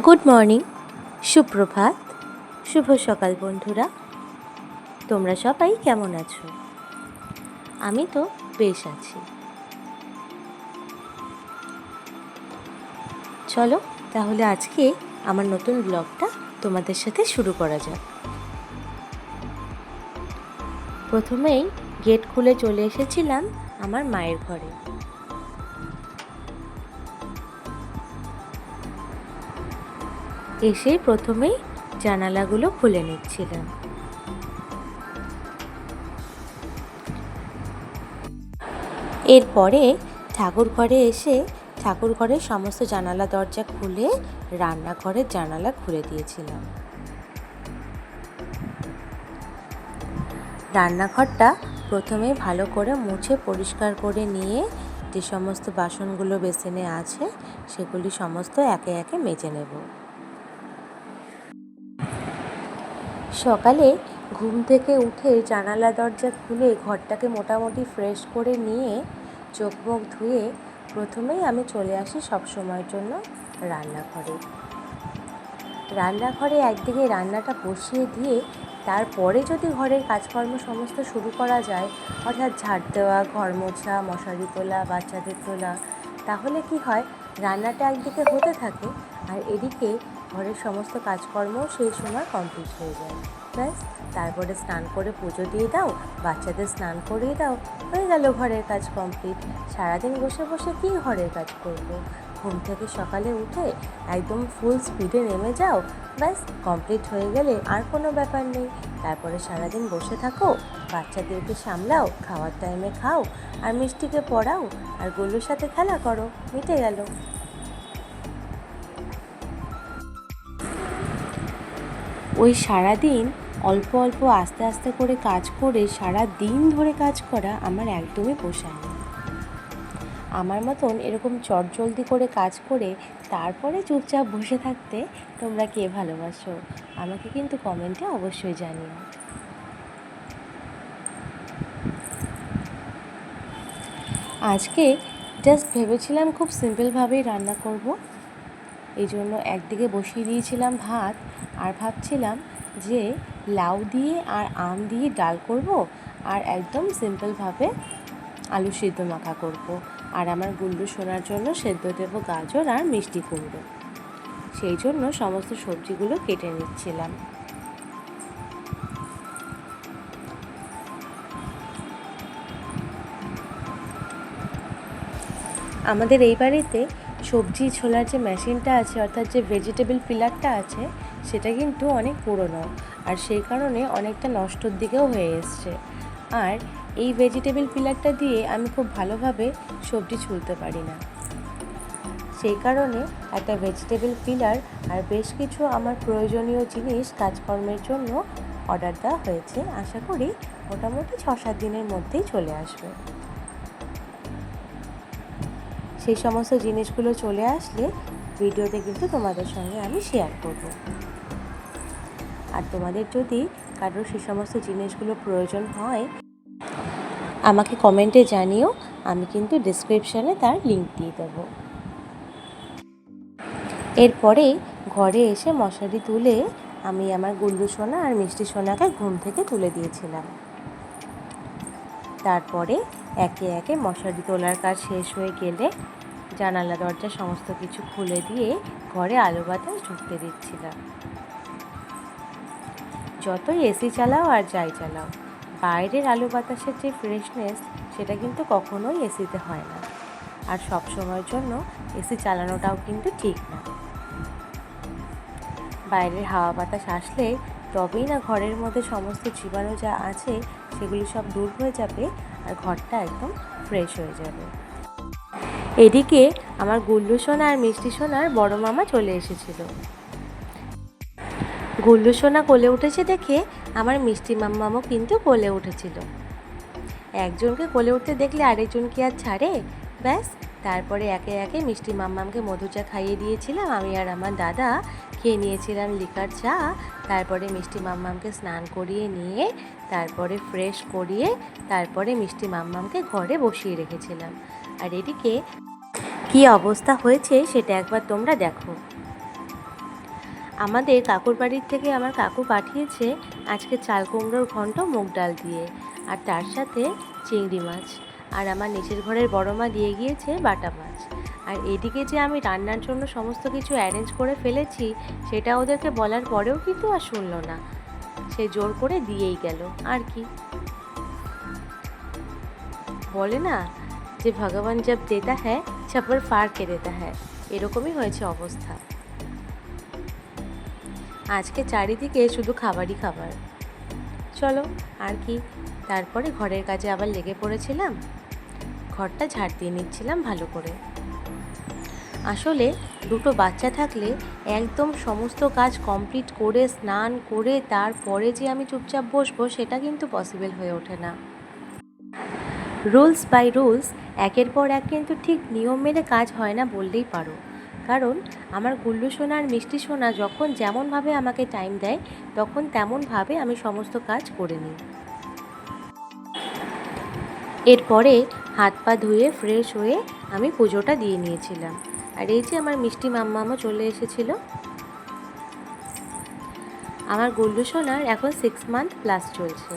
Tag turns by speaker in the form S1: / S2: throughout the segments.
S1: Good morning, সুপ্রভাত, শুভ সকাল বন্ধুরা। তোমরা সবাই কেমন আছো? আমি তো বেশ আছি। চলো তাহলে আজকে আমার নতুন ব্লগটা তোমাদের সাথে শুরু করা যাক। প্রথমেই গেট খুলে চলে এসেছিলাম আমার মায়ের ঘরে। এসে প্রথমেই জানালাগুলো খুলে নিচ্ছিলাম এরপরে ঠাকুর ঘরে এসে ঠাকুর ঘরের সমস্ত জানালা দরজা খুলে রান্নাঘরের জানালা খুলে দিয়েছিলাম। রান্নাঘরটা প্রথমে ভালো করে মুছে পরিষ্কার করে নিয়ে যে সমস্ত বাসনগুলো বেসিনে আছে, সেগুলি সমস্ত একে একে মেজে নেব। সকালে ঘুম থেকে উঠে জানালা দরজা খুলে ঘরটাকে মোটামুটি ফ্রেশ করে নিয়ে চোখ মুখ ধুয়ে প্রথমেই আমি চলে আসি সব সময়ের জন্য রান্নাঘরে। রান্নাঘরে একদিকে রান্নাটা বসিয়ে দিয়ে তারপরে যদি ঘরের কাজকর্ম সমস্ত শুরু করা যায়, অর্থাৎ ঝাড় দেওয়া, ঘর মোছা, মশারি তোলা, বাচ্চাদের তোলা, তাহলে কি হয়? রান্নাটা একদিকে হতে থাকে আর এদিকে ঘরের সমস্ত কাজকর্ম সেই সময় কমপ্লিট হয়ে যায়। ব্যাস, তারপরে স্নান করে পুজো দিয়ে দাও, বাচ্চাদের স্নান করিয়ে দাও, হয়ে গেল ঘরের কাজ কমপ্লিট সারাদিন বসে বসে কী ঘরের কাজ করব? ঘুম থেকে সকালে উঠে একদম ফুল স্পিডে নেমে যাও, ব্যাস কমপ্লিট হয়ে গেলে আর কোনো ব্যাপার নেই। তারপরে সারাদিন বসে থাকো, বাচ্চাদেরকে সামলাও, খাওয়ার টাইমে খাও, আর মিষ্টিকে পড়াও, আর গোলুর সাথে খেলা করো, মিটে গেল। ওই সারাদিন অল্প অল্প আস্তে আস্তে করে কাজ করে সারা দিন ধরে কাজ করা আমার একদমই পোষায় না আমার মতন এরকম চটজলদি করে কাজ করে তারপরে চুপচাপ বসে থাকতে তোমরা কে ভালোবাসো? আমাকে কিন্তু কমেন্টে অবশ্যই জানিও। আজকে জাস্ট ভেবেছিলাম খুব সিম্পলভাবেই রান্না করব। এই জন্য একদিকে বসিয়ে দিয়েছিলাম ভাত আর ভাবছিলাম যে লাউ দিয়ে আর আম দিয়ে ডাল করব আর একদম সিম্পলভাবে আলু সিদ্ধ মাখা করব। আর আমার গুল্লু শোনার জন্য সেদ্ধ দেবো গাজর আর মিষ্টি কুমড়ো। সেই জন্য সমস্ত সবজিগুলো কেটে নিচ্ছিলাম। আমাদের এই বাড়িতে সবজি ছোলার যে মেশিনটা আছে, অর্থাৎ যে ভেজিটেবল পিলারটা আছে, সেটা কিন্তু অনেক পুরনো আর সেই কারণে অনেকটা নষ্টর দিকেও হয়ে এসছে। আর এই ভেজিটেবল পিলারটা দিয়ে আমি খুব ভালোভাবে সবজি ছুলতে পারি না। সেই কারণে একটা ভেজিটেবল পিলার আর বেশ কিছু আমার প্রয়োজনীয় জিনিস কাজকর্মের জন্য অর্ডার দেওয়া হয়েছে। আশা করি মোটামুটি ছ সাত দিনের মধ্যেই চলে আসবে। সেই সমস্ত জিনিসগুলো চলে আসলে ভিডিওতে কিন্তু তোমাদের সঙ্গে আমি শেয়ার করব। আর তোমাদের যদি কারোর সে সমস্ত জিনিসগুলো প্রয়োজন হয়, আমাকে কমেন্টে জানিও, আমি কিন্তু ডিসক্রিপশানে তার লিঙ্ক দিয়ে দেবো। এরপরে ঘরে এসে মশারি তুলে আমি আমার গুল্লু সোনা আর মিষ্টি সোনাকে ঘুম থেকে তুলে দিয়েছিলাম। তারপরে একে একে মশারি তোলার কাজ শেষ হয়ে গেলে জানালা, দরজা সমস্ত কিছু খুলে দিয়ে ঘরে আলো বাতাস ঢুকতে দিচ্ছিলাম। যতই এসি চালাও আর যাই চালাও, বাইরের আলো বাতাসের যে ফ্রেশনেস সেটা কিন্তু কখনোই এসিতে হয় না। আর সব সময়ের জন্য এসি চালানোটাও কিন্তু ঠিক না। বাইরের হাওয়া বাতাস আসলে তবেই না ঘরের মধ্যে সমস্ত জীবাণু যা আছে, সেগুলি সব দূর হয়ে যাবে আর ঘরটা একদম ফ্রেশ হয়ে যাবে। এদিকে আমার গুল্লু সোনা আর মিষ্টি সোনার বড় মামা চলে এসেছিল। গুল্লু সোনা কোলে উঠেছে দেখে আমার মিষ্টি মামামও কিন্তু কোলে উঠেছিল। একজনকে কোলে উঠতে দেখলে আরেকজন কি আর ছাড়ে? ব্যাস তারপরে একে একে মিষ্টি মাম্মামকে মধু চা খাইয়ে দিয়েছিলাম। আমি আর আমার দাদা খেয়ে নিয়েছিলাম লিকার চা। তারপরে মিষ্টি মাম্মামকে স্নান করিয়ে নিয়ে, তারপরে ফ্রেশ করিয়ে, তারপরে মিষ্টি মাম্মামকে ঘরে বসিয়ে রেখেছিলাম। আর এদিকে কী অবস্থা হয়েছে সেটা একবার তোমরা দেখো। আমাদের কাকুর বাড়ির থেকে আমার কাকু পাঠিয়েছে আজকে চাল কুমড়োর ঘন্ট, মুগ ডাল দিয়ে, আর তার সাথে চিংড়ি মাছ। আর আমার নিচের ঘরের বড় মা দিয়ে গিয়েছে বাটা মাছ। আর এদিকে যে আমি রান্নার জন্য সমস্ত কিছু অ্যারেঞ্জ করে ফেলেছি, সেটা ওদেরকে বলার পরেও কিন্তু আর শুনলো না। সে জোর করে দিয়েই গেল। আর কি? বলে না যে ভগবান জব দেতা হ্যাঁ ছপর ফার কে দেতা হ্যাঁ এরকমই হয়েছে অবস্থা। আজকে চারিদিকে শুধু খাবারই খাবার। চলো, আর কি? তারপরে ঘরের কাজে আবার লেগে পড়েছিলাম। ঘরটা ঝাড় দিয়ে নিচ্ছিলাম ভালো করে। আসলে দুটো বাচ্চা থাকলে একদম সমস্ত কাজ কমপ্লিট করে, স্নান করে, তারপরে যে আমি চুপচাপ বসবো সেটা কিন্তু পসিবল হয়ে ওঠে না। রুলস বাই রুলস, একের পর এক কিন্তু ঠিক নিয়ম মেনে কাজ হয় না বললেই পারো। কারণ আমার গুল্লু সোনা আর মিষ্টি সোনা যখন যেমনভাবে আমাকে টাইম দেয়, তখন তেমনভাবে আমি সমস্ত কাজ করে নিই। এরপরে হাত পা ধুয়ে ফ্রেশ হয়ে আমি পুজোটা দিয়ে নিয়েছিলাম। আর এই যে আমার মিষ্টি মাম্মামও চলে এসেছিল। আমার গুল্লু সোনার এখন সিক্স মান্থ প্লাস চলছে।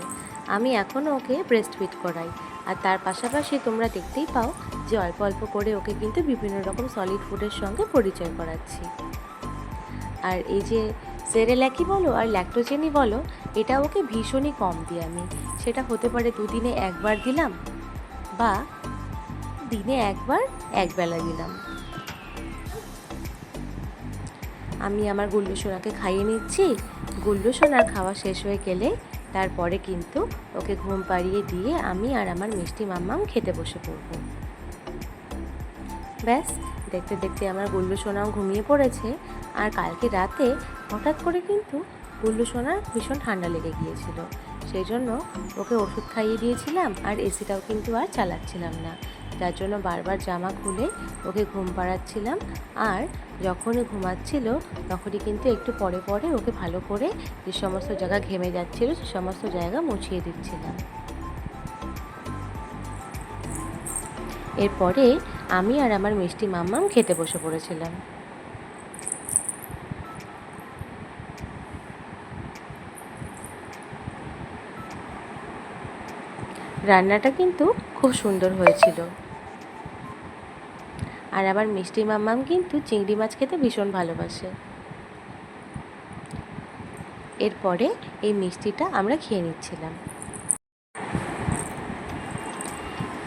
S1: আমি এখনও ওকে ব্রেস্ট ফিট করাই। আর তার পাশাপাশি তোমরা দেখতেই পাও যে অল্প অল্প করে ওকে কিন্তু বিভিন্ন রকম সলিড ফুডের সঙ্গে পরিচয় করাচ্ছি। আর এই যে সেরেল্যাকই বলো আর ল্যাক্টোজেনই বলো, এটা ওকে ভীষণই কম দিই আমি। সেটা হতে পারে দুদিনে একবার দিলাম বা দিনে একবার, একবেলা দিলাম। আমি আমার গুল্লু সোনাকে খাইয়ে নিচ্ছি। গুল্লু সোনার খাওয়া শেষ হয়ে গেলে তারপরে কিন্তু ওকে ঘুম পাড়িয়ে দিয়ে আমি আর আমার মিষ্টি মাম্মাম খেতে বসে পড়ব। ব্যাস, দেখতে দেখতে আমার গুল্লু সোনাও ঘুমিয়ে পড়েছে। আর কালকে রাতে হঠাৎ করে কিন্তু গুল্লু সোনার ভীষণ ঠান্ডা লেগে গিয়েছিল। সেই জন্য ওকে ওষুধ খাইয়ে দিয়েছিলাম আর এসিটাও কিন্তু আর চালাচ্ছিলাম না। যার জন্য বারবার জামা খুলে ওকে ঘুম পাড়াচ্ছিলাম আর যখনই ঘুমাচ্ছিল তখনই কিন্তু একটু পরে পরে ওকে ভালো করে যে সমস্ত জায়গা ঘেমে যাচ্ছিল সে সমস্ত জায়গা মুছিয়ে দিচ্ছিলাম। এরপরে আমি আর আমার মিষ্টি মাম্মাম খেতে বসে পড়েছিলাম। রান্নাটা কিন্তু খুব সুন্দর হয়েছিল। আর আমার মিষ্টি মাম্মাম কিন্তু চিংড়ি মাছ খেতে ভীষণ ভালোবাসে। এরপরে এই মিষ্টিটা আমরা খেয়ে নিচ্ছিলাম।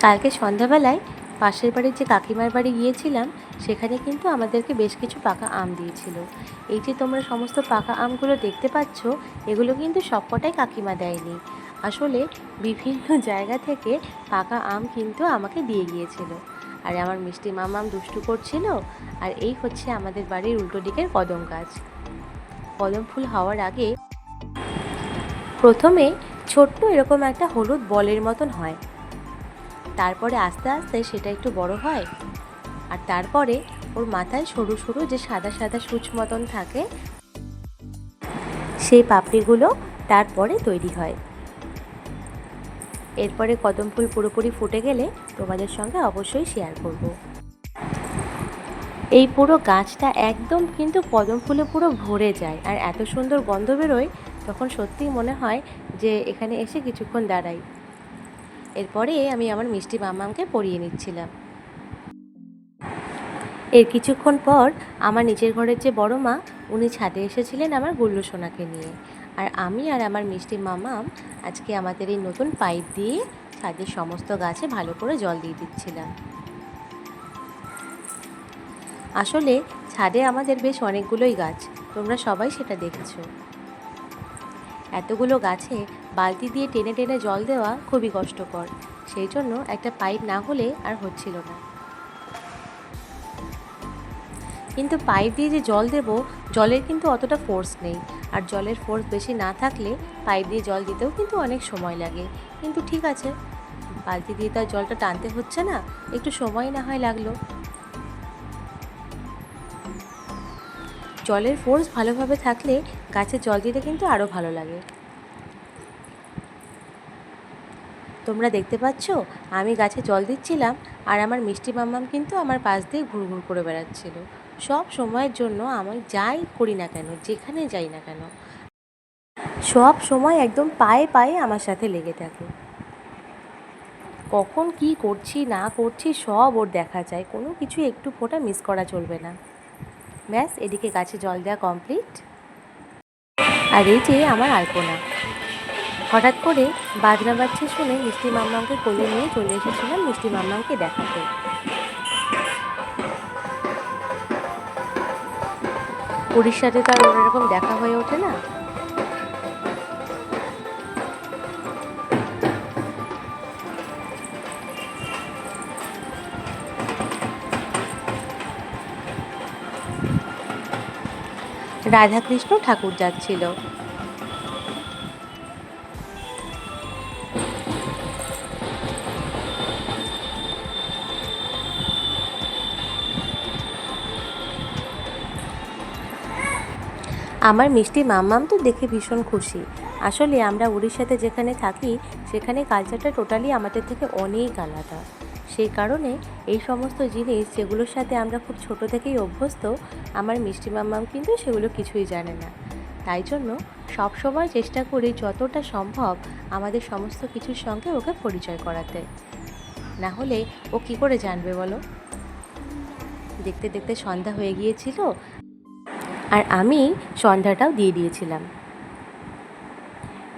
S1: কালকে সন্ধ্যাবেলায় পাশের বাড়ির যে কাকিমার বাড়ি গিয়েছিলাম, সেখানে কিন্তু আমাদেরকে বেশ কিছু পাকা আম দিয়েছিল। এই যে তোমরা সমস্ত পাকা আমগুলো দেখতে পাচ্ছ, এগুলো কিন্তু সবকটাই কাকিমা দেয়নি। আসলে বিভিন্ন জায়গা থেকে পাকা আম কিন্তু আমাকে দিয়ে গিয়েছিল। আর আমার মিষ্টি মামাম দুষ্টু করছিল, আর এই হচ্ছে আমাদের বাড়ির উল্টো দিকের কদম গাছ। কদম ফুল হওয়ার আগে প্রথমে ছোট্ট এরকম একটা হলুদ বলের মতন হয়। তারপরে আস্তে আস্তে সেটা একটু বড় হয়, আর তারপরে ওর মাথায় সরু সরু যে সাদা সাদা সূচ মতন থাকে, সেই পাপড়িগুলো তারপরে তৈরি হয়। এরপরে কদম ফুল পুরোপুরি ফুটে গেলে তোমাদের সঙ্গে অবশ্যই শেয়ার করব। এই পুরো গাছটা একদম কিন্তু কদম ফুলে পুরো ভরে যায় আর এত সুন্দর গন্ধ বেরোয়, তখন সত্যিই মনে হয় যে এখানে এসে কিছুক্ষণ দাঁড়াই। এরপরে আমি আমার মিষ্টি মামামকে পরিয়ে নিচ্ছিলাম। এর কিছুক্ষণ পর আমার নিজের ঘরের যে বড় মা, উনি ছাদে এসেছিলেন আমার গুল্লু সোনাকে নিয়ে। আর আমি আর আমার মিষ্টি মামাম আজকে আমাদের এই নতুন পাইপ দিয়ে ছাদের সমস্ত গাছে ভালো করে জল দিয়ে দিচ্ছিলাম। আসলে ছাদে আমাদের বেশ অনেকগুলোই গাছ, তোমরা সবাই সেটা দেখেছ। এতগুলো গাছে বালতি দিয়ে টেনে টেনে জল দেওয়া খুবই কষ্টকর, সেই জন্য একটা পাইপ না হলে আর হচ্ছিল না। কিন্তু পাইপ দিয়ে যে জল দেব, জলের কিন্তু অতটা ফোর্স নেই। আর জলের ফোর্স বেশি না থাকলে পাইপ দিয়ে জল দিতেও কিন্তু অনেক সময় লাগে। কিন্তু ঠিক আছে, বালতি দিয়ে তো আর জলটা টানতে হচ্ছে না, একটু সময় না হয় লাগল। জলের ফোর্স ভালোভাবে থাকলে গাছে জল দিতে কিন্তু আরও ভালো লাগে। তোমরা দেখতে পাচ্ছ, আমি গাছে জল দিচ্ছিলাম, আর আমার মিষ্টি মাম্মাম কিন্তু আমার পাশ দিয়ে ঘুরঘুর করে বেড়াচ্ছিল। সব সময়ের জন্য আমি যাই করি না কেন, যেখানে যাই না কেন, সব সময় একদম পায়ে পায়ে আমার সাথে লেগে থাকে। কখন কি করছি, না করছি, সব ওর দেখা যায়। কোনো কিছু একটু ফোঁটা মিস করা চলবে না। ব্যাস, এদিকে গাছে জল দেওয়া কমপ্লিট আর এই যে আমার আলপনা। হঠাৎ করে বাজনা বাজছে শুনে মিষ্টি মাম্মাকে কোলে নিয়ে চলে এসেছিলাম মিষ্টি মাম্মাকে দেখাতে। পুরীর সাথে তার ওরকম দেখা হয়ে ওঠে না। রাধাকৃষ্ণ ঠাকুর যাচ্ছিল। আমার মিষ্টি মাম্মাম তো দেখে ভীষণ খুশি। আসলে আমরা উড়িষ্যাতে যেখানে থাকি, সেখানে কালচারটা টোটালি আমাদের থেকে অনেক আলাদা। সেই কারণে এই সমস্ত জিনিস যেগুলোর সাথে আমরা খুব ছোট থেকেই অভ্যস্ত, আমার মিষ্টি মাম্মাম কিন্তু সেগুলো কিছুই জানে না। তাই জন্য সবসময় চেষ্টা করি যতটা সম্ভব আমাদের সমস্ত কিছুর সঙ্গে ওকে পরিচয় করাতে। না হলে ও কি করে জানবে বলো? দেখতে দেখতে সন্ধ্যা হয়ে গিয়েছিল আর আমি সন্ধ্যাটাও দিয়ে দিয়েছিলাম।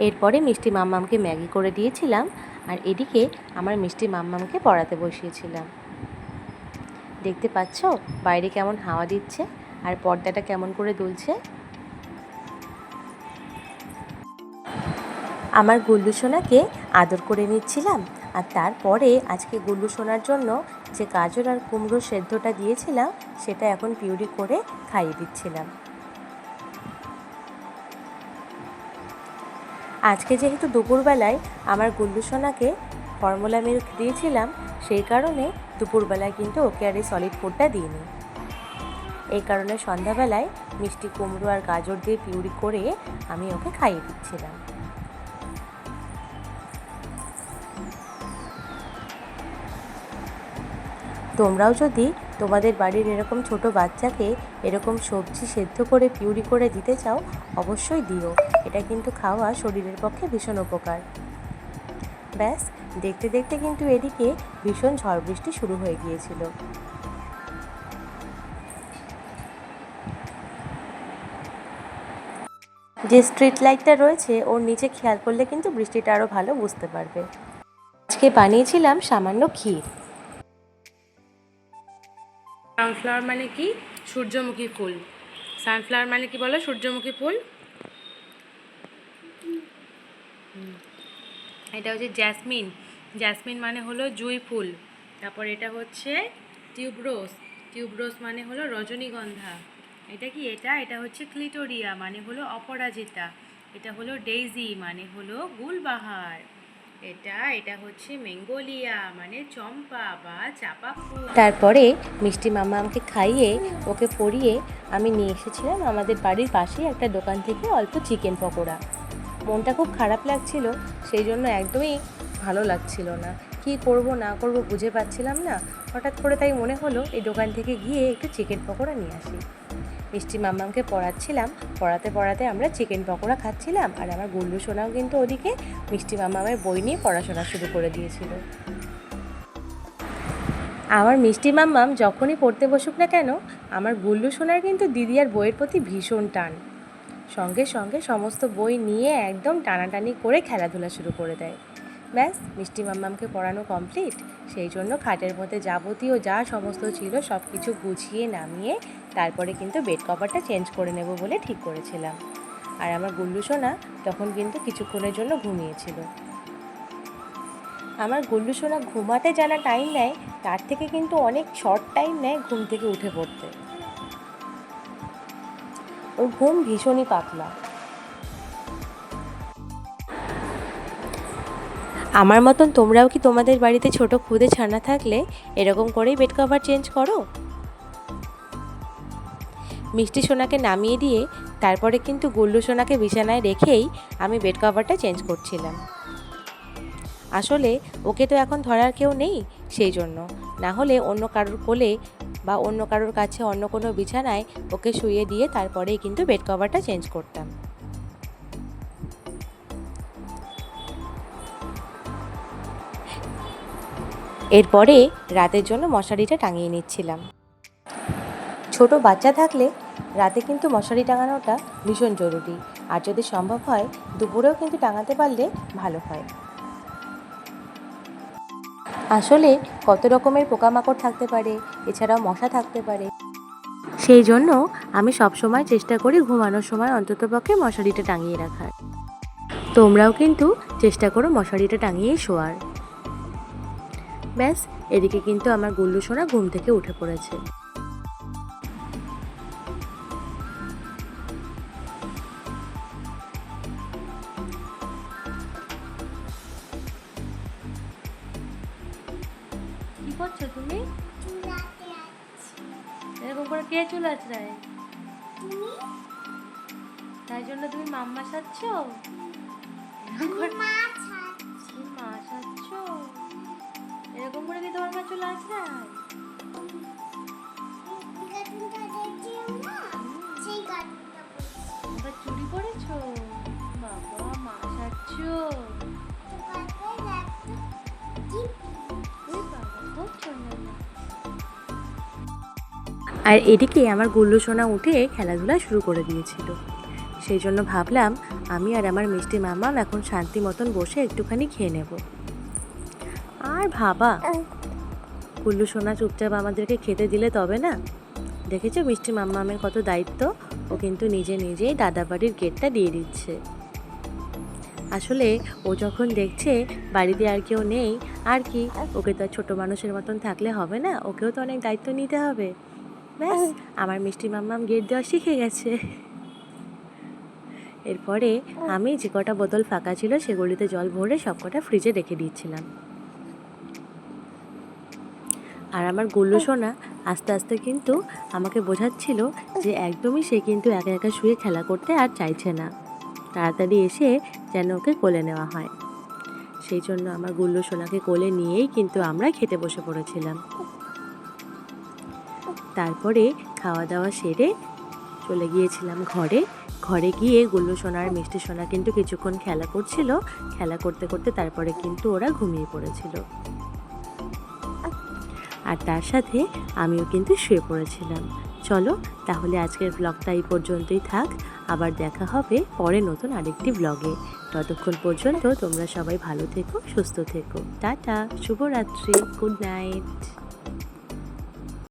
S1: এরপরে মিষ্টি মাম্মামকে ম্যাগি করে দিয়েছিলাম আর এদিকে আমার মিষ্টি মাম্মামকে পড়াতে বসিয়েছিলাম। দেখতে পাচ্ছ বাইরে কেমন হাওয়া দিচ্ছে আর পর্দাটা কেমন করে দুলছে? আমার গুল্লু সোনাকে আদর করে নিচ্ছিলাম আর তারপরে আজকে গুল্লু সোনার জন্য যে গাজর আর কুমড়ো সেদ্ধটা দিয়েছিলাম, সেটা এখন পিউরি করে খাইয়ে দিচ্ছিলাম। আজকে যেহেতু দুপুরবেলায় আমার গুল্লু সোনাকে ফর্মুলা মিল্ক দিয়েছিলাম, সেই কারণে দুপুরবেলায় কিন্তু ওকে আর এই সলিড ফুডটা দিইনি। এই কারণে সন্ধ্যাবেলায় মিষ্টি কুমড়ো আর গাজর দিয়ে পিউরি করে আমি ওকে খাইয়ে দিচ্ছিলাম। তোমরাও যদি তোমাদের বাড়ির এরকম ছোট বাচ্চাকে এরকম সবজি সেদ্ধ করে, পিউরি করে দিতে চাও, অবশ্যই দিও। এটা কিন্তু খাওয়া শরীরের পক্ষে ভীষণ উপকার। ব্যাস, দেখতে দেখতে কিন্তু এদিকে ভীষণ ঝড় বৃষ্টি শুরু হয়ে গিয়েছিল। যে স্ট্রিট লাইটটা রয়েছে, ওর নিচে খেয়াল করলে কিন্তু বৃষ্টিটা আরও ভালো বুঝতে পারবে। আজকে বানিয়েছিলাম সামান্য ক্ষীর।
S2: সানফ্লাওয়ার মানে কি? সূর্যমুখী ফুল। সানফ্লাওয়ার মানে কি বলো? সূর্যমুখী ফুল? এটা হচ্ছে জ্যাসমিন। জ্যাসমিন মানে হলো জুঁই ফুল। তারপর এটা হচ্ছে টিউবরোস টিউবরোস মানে হলো রজনীগন্ধা। এটা কি এটা? এটা হচ্ছে ক্লিটোরিয়া মানে হলো অপরাজিতা। এটা হলো ডেইজি মানে হলো গুলবাহার। এটা এটা হচ্ছে মেঙ্গোলিয়া মানে চম্পা বা চাপা ফুল।
S1: তারপরে মিষ্টি মামা আমাকে খাইয়ে, ওকে পরিয়ে আমি নিয়ে এসেছিলাম আমাদের বাড়ির পাশেই একটা দোকান থেকে অল্প চিকেন পকোড়া। মনটা খুব খারাপ লাগছিল, সেই জন্য একদমই ভালো লাগছিল না। কি করব, না করব বুঝে পাচ্ছিলাম না। হঠাৎ করে তাই মনে হলো, এই দোকান থেকে গিয়ে একটু চিকেন পকোড়া নিয়ে আসি। মিষ্টি মাম্মামকে পড়াচ্ছিলাম। পড়াতে পড়াতে আমরা চিকেন পকোড়া খাচ্ছিলাম আর আমার গুল্লু সোনাও কিন্তু ওদিকে মিষ্টি মাম্মামের বই নিয়ে পড়াশোনা শুরু করে দিয়েছিল। আমার মিষ্টি মাম্মাম যখনই পড়তে বসুক না কেন, আমার গুল্লু সোনার কিন্তু দিদি আর বইয়ের প্রতি ভীষণ টান। সঙ্গে সঙ্গে সমস্ত বই নিয়ে একদম টানাটানি করে খেলাধুলা শুরু করে দেয়। ব্যাস, মিষ্টি মাম্মামকে পড়ানো কমপ্লিট সেই জন্য খাটের মধ্যে যাবতীয় যা সমস্ত ছিল সব কিছু গুছিয়ে নামিয়ে তারপরে কিন্তু বেড কভারটা চেঞ্জ করে নেব বলে ঠিক করেছিলাম। আর আমার গুল্লু সোনা তখন কিন্তু কিছুক্ষণের জন্য ঘুমিয়েছিল। আমার গুল্লু সোনা ঘুমাতে জানা টাইম নেয়, তার থেকে কিন্তু অনেক শর্ট টাইম নেয় ঘুম থেকে উঠে পড়তে। ওর ঘুম ভীষণই পাতলা। আমার মতন তোমরাও কি তোমাদের বাড়িতে ছোট খুদে ছানা থাকলে এরকম করেই বেড কভার চেঞ্জ করো? মিষ্টি সোনাকে নামিয়ে দিয়ে তারপরে কিন্তু গুল্লু সোনাকে বিছানায় রেখেই আমি বেড কভারটা চেঞ্জ করছিলাম। আসলে ওকে তো এখন ধরার কেউ নেই সেই জন্য। না হলে অন্য কারোর কোলে বা অন্য কারোর কাছে অন্য কোনো বিছানায় ওকে শুয়ে দিয়ে তারপরেই কিন্তু বেড কভারটা চেঞ্জ করতাম। এরপরে রাতের জন্য মশারিটা টাঙিয়ে নিচ্ছিলাম। ছোট বাচ্চা থাকলে রাতে কিন্তু মশারি টাঙানোটা ভীষণ জরুরি। আর যদি সম্ভব হয়, দুপুরেও কিন্তু টাঙাতে পারলে ভালো হয়। আসলে কত রকমের পোকামাকড় থাকতে পারে, এছাড়াও মশা থাকতে পারে। সেই জন্য আমি সবসময় চেষ্টা করি ঘুমানোর সময় অন্ততপক্ষে মশারিটা টাঙিয়ে রাখার। তোমরাও কিন্তু চেষ্টা করো মশারিটা টাঙিয়েই শোয়ার। ব্যাস এদিকে কিন্তু আমার গুল্লু সোনা ঘুম থেকে উঠে পড়েছে। কি করছ তুমি? এরকম করে কে চুল আছড়ায় তাই জন্য তুমি মাম্মা এরকম করে খুব সুন্দর মা। আর এদিকে আমার গুল্লু সোনা উঠে খেলাধুলা শুরু করে দিয়েছিল। সেই জন্য ভাবলাম, আমি আর আমার মিষ্টি মামাম এখন শান্তি মতন বসে একটুখানি খেয়ে নেব। আর ভাবা গুল্লু সোনা চুপচাপ আমাদেরকে খেতে দিলে তবে না? দেখেছ মিষ্টি মাম্মামের কত দায়িত্ব? ও কিন্তু নিজে নিজেই দাদা বাড়ির গেটটা দিয়ে দিচ্ছে। আসলে ও যখন দেখছে বাড়িতে আর কেউ নেই, আর কি? ওকে তো ছোটো মানুষের মতন থাকলে হবে না? ওকেও তো অনেক দায়িত্ব নিতে হবে। ব্যাস, আমার মিষ্টি মাম্মাম গেট দেওয়া শিখে গেছে। এরপরে আমি যে কটা বোতল ফাঁকা ছিল সেগুলিতে জল ভরে সব কটা ফ্রিজে রেখে দিয়েছিলাম। আর আমার গুল্লু সোনা আস্তে আস্তে কিন্তু আমাকে বোঝাচ্ছিল যে একদমই সে কিন্তু একা একা শুয়ে খেলা করতে আর চাইছে না। তাড়াতাড়ি এসে যেন ওকে কোলে নেওয়া হয়। সেই জন্য আমার গুল্লু সোনাকে কোলে নিয়েই কিন্তু আমরা খেতে বসে পড়েছিলাম। তারপরে খাওয়া দাওয়া সেরে চলে গিয়েছিলাম ঘরে। ঘরে গিয়ে গুল্লু সোনা আর মিষ্টি সোনা কিন্তু কিছুক্ষণ খেলা করছিল। খেলা করতে করতে তারপরে কিন্তু ওরা ঘুমিয়ে পড়েছিল। আর তার সাথে আমিও কিন্তু শুয়ে পড়েছিলাম। চলো তাহলে আজকের ব্লগটা এই পর্যন্তই থাক। আবার দেখা হবে পরে নতুন আরেকটি ব্লগে ততক্ষণ পর্যন্ত তোমরা সবাই ভালো থেকো, সুস্থ থেকো। টাটা, শুভরাত্রি গুড নাইট